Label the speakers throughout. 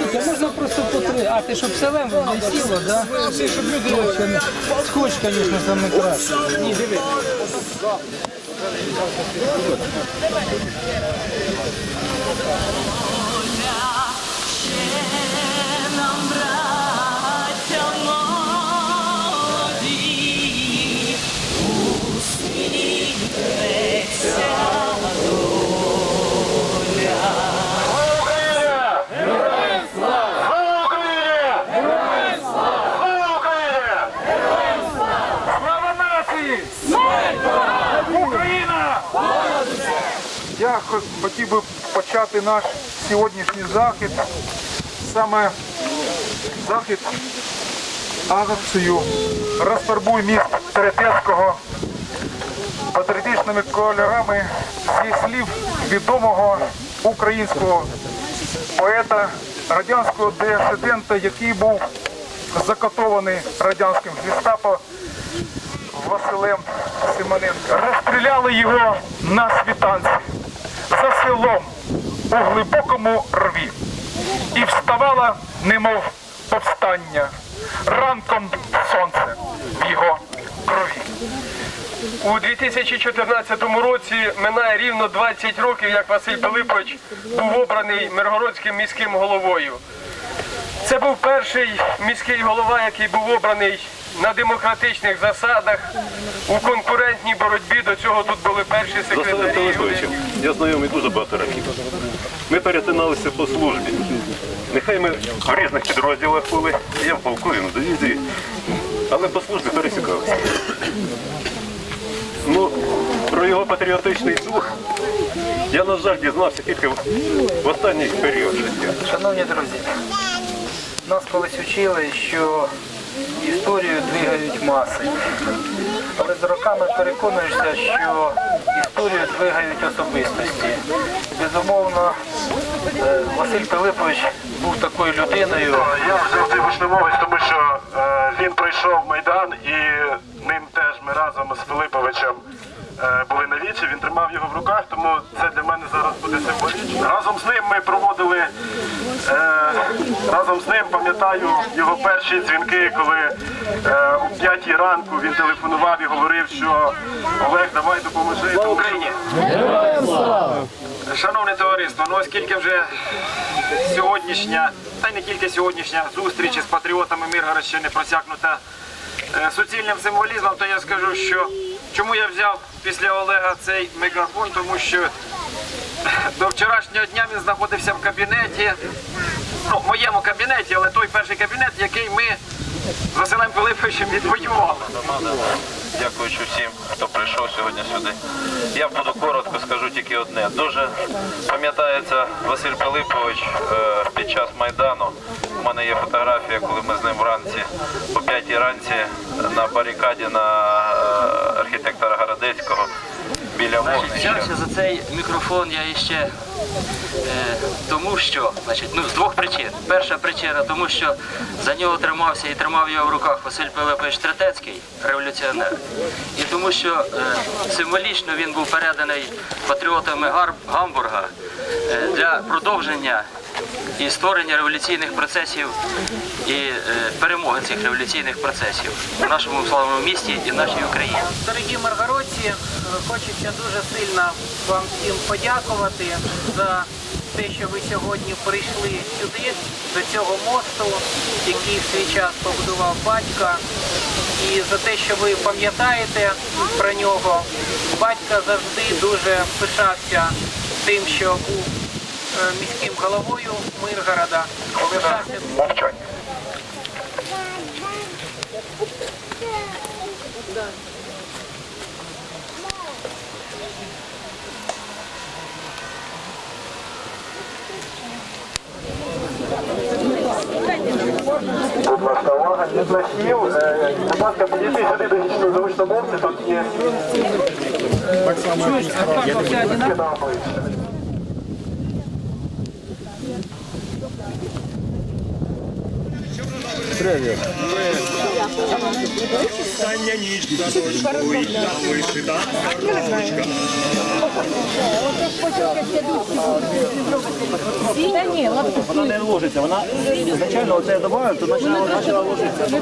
Speaker 1: Вітя, можна просто по три. А, ти щоб селем не сіло, да? Скотч, звісно, саме краще. Ні, диви.
Speaker 2: браття
Speaker 3: Я хотів би почати наш сьогоднішній захід, саме захід акцію Розфарбуй міст Теретецького патріотичними кольорами зі слів відомого українського поета, радянського дисидента, який був закатований радянським гестапо Василем Симоненко. Розстріляли його на світанці селом у глибокому рві. І вставала, немов повстання, ранком сонце в його крові.
Speaker 4: У 2014 році минає рівно 20 років, як Василь Пилипович був обраний Миргородським міським головою. Це був перший міський голова, який був обраний на демократичних засадах у конкурентній боротьбі. До цього тут були перші секретарі.
Speaker 5: Я знайомий дуже багато років. Ми перетиналися по службі. Нехай ми в різних підрозділах були, я в полку, він в дивізії, але по службі пересікалися. Ну, про його патріотичний дух я, на жаль, дізнався тільки в в останній період життя.
Speaker 1: Шановні друзі, нас колись вчили, що історію двигають маси. Але з роками переконуєшся, що історію двигають особистості. Безумовно, е, Василь Пилипович був такою людиною.
Speaker 6: Я завжди вишневовець, тому що е, він пройшов Майдан і ним теж ми разом з Филиповичем е, були на вічі. Він тримав його в руках, тому це для мене зараз буде символічно. Разом з ним ми проводили разом з ним пам'ятаю його перші дзвінки, коли е, о 5 ранку він телефонував і говорив, що Олег, давай допоможи Україні. Шановне товариство, ну оскільки вже сьогоднішня, та й не тільки сьогоднішня зустріч із патріотами Миргородщини просякнута е, суцільним символізмом, то я скажу, що чому я взяв після Олега цей мегафон, тому що до вчорашнього дня він знаходився в кабінеті, ну, в моєму кабінеті, але той перший кабінет, який ми з Василем Пилиповичем відвоювали.
Speaker 7: Дякуючи всім, хто прийшов сьогодні сюди. Я буду коротко скажу тільки одне. Дуже пам'ятається Василь Пилипович е, під час Майдану. У мене є фотографія, коли ми з ним вранці, о 5 ранці на барикаді на е, архітектора Городецького біля вогнища.
Speaker 8: За цей мікрофон я іще е, тому, що значить, ну, з двох причин. Перша причина, тому що за нього тримався і тримав його в руках Василь Пилипович Третецький, революціонер. І тому що е, символічно він був переданий патріотами Гамбурга е, для продовження і створення революційних процесів і е, перемоги цих революційних процесів у нашому славному місті і в нашій Україні.
Speaker 9: Дорогі маргародці, е, хочеться дуже сильно вам всім подякувати за те, що ви сьогодні прийшли сюди, до цього мосту, який в свій час побудував батька, і за те, що ви пам'ятаєте про нього. Батько завжди дуже пишався тим, що був міським головою Миргорода.
Speaker 3: Мовчання.
Speaker 6: Будь ласка, увага, не знахів. Будь ласка, підійти сюди до гічного залучномовці, тут є напої.
Speaker 1: Привіт.
Speaker 10: Вона не ложиться, вона звичайно оце я добавив, то почала почала ложитися.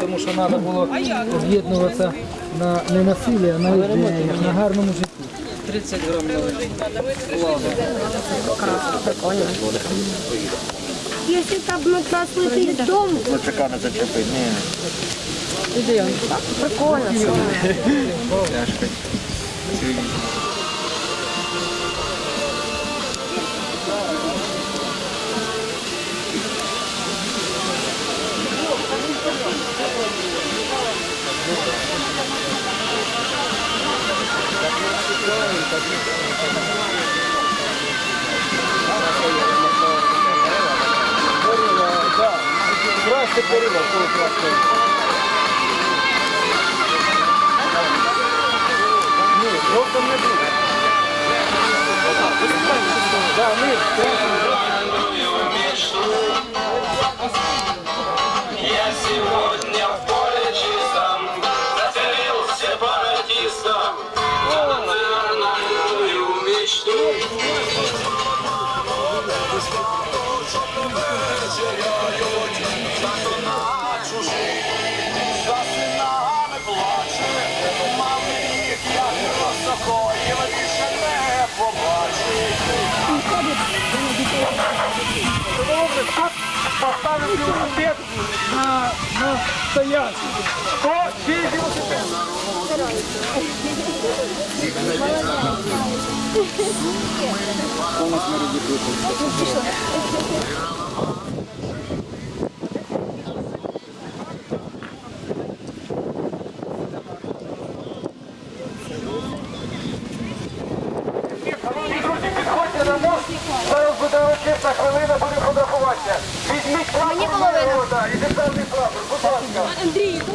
Speaker 1: Тому що треба було об'єднуватися на не на силі, а на гарному житті. 30 грам
Speaker 11: Если там у нас летит дом,
Speaker 10: Лучика не зачепить. Ні.
Speaker 11: прикольно.
Speaker 10: Красти перила, коли красти. Ні, жовтим не буде. Да, низ,
Speaker 3: Поставив велосипед на, на стоянку. Хто чий велосипед? Шановні друзі, підходьте на мост. Зараз буде урочиста хвилина, буде фотографуватися. Візьміть прапор народа і державний прапор, будь ласка.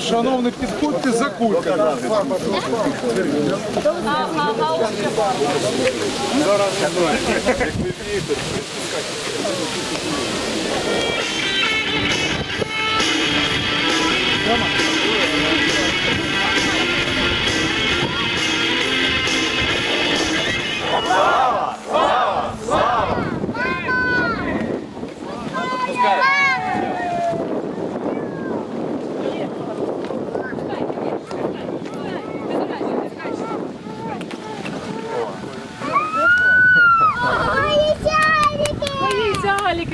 Speaker 3: Шановні, підходьте за кулька. Зараз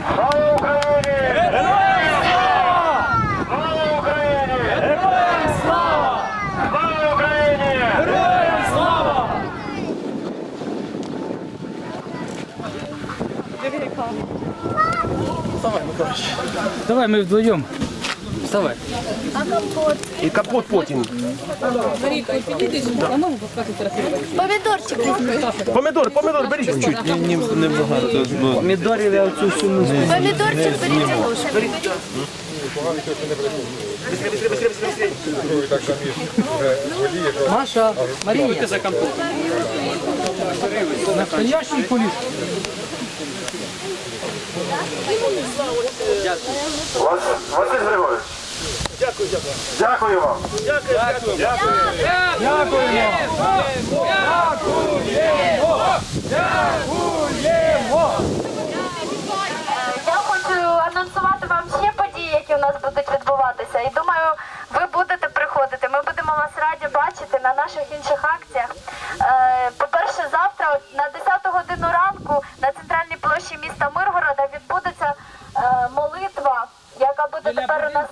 Speaker 3: Слава Україні! Героям слава! Слава Україні! Героям слава! Слава Україні! Героям слава!
Speaker 1: Давай ми вдвоєм. Вставай.
Speaker 10: І капот потім.
Speaker 11: Помидорчик.
Speaker 10: Помидор, помидор, беріть чуть-чуть.
Speaker 1: Помідорів я оцю суму
Speaker 11: Помидорчик берите ложку.
Speaker 1: Маша, Марія. Настоящий поліс.
Speaker 3: Вас- Василь Григорович. Дякую, дякую. Дякую вам.
Speaker 12: Я хочу анонсувати вам ще події, які у нас будуть відбуватися. І думаю, ви будете приходити. Ми будемо вас раді бачити на наших інших акціях. Е, По-перше, завтра на 10 годину ранку на центральній площі міста Миргорода відбудеться е, молитва, яка буде
Speaker 1: Біля
Speaker 12: тепер у нас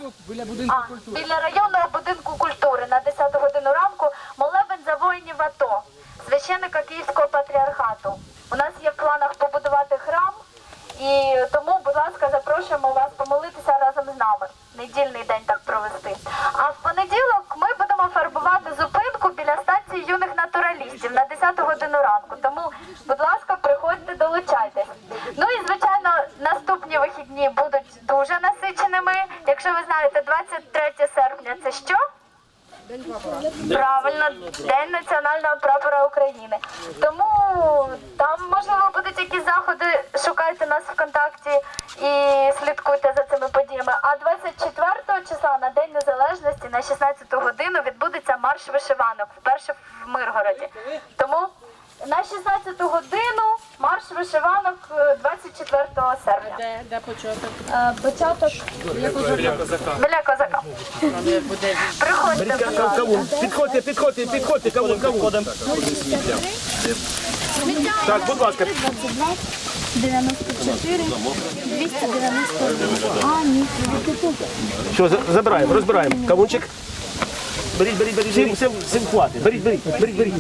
Speaker 1: будинку,
Speaker 12: а,
Speaker 1: культури.
Speaker 12: біля районного будинку культури на 10 годину ранку молебень за воїнів АТО, священника Київського патріархату. У нас є в планах побудувати храм, і тому, будь ласка, запрошуємо вас помолитися разом з нами. Недільний день так провести. А в понеділок ми будемо фарбувати зупинку біля станції юних натуралістів на 10 годину ранку. Тому, будь ласка, Якщо ви знаєте, 23 серпня це що? Правильно, День національного прапора України. Тому там можливо будуть якісь заходи. Шукайте нас ВКонтакті і слідкуйте за цими подіями. А 24 числа на День Незалежності на 16 годину відбудеться марш вишиванок вперше в Миргороді. Тому на 16 годину марш вишиванок 24 серпня.
Speaker 9: Де, де початок?
Speaker 12: Е, Початок біля козака. Приходьте, будь ласка.
Speaker 13: Підходьте, підходьте, підходьте, кавун, кавун. Так, будь ласка.
Speaker 12: 94, 291. А, ні.
Speaker 13: Що, забираємо, розбираємо. Кавунчик. Беріть, беріть, беріть. Всім, всім, всім хватить. Беріть, беріть, беріть, беріть.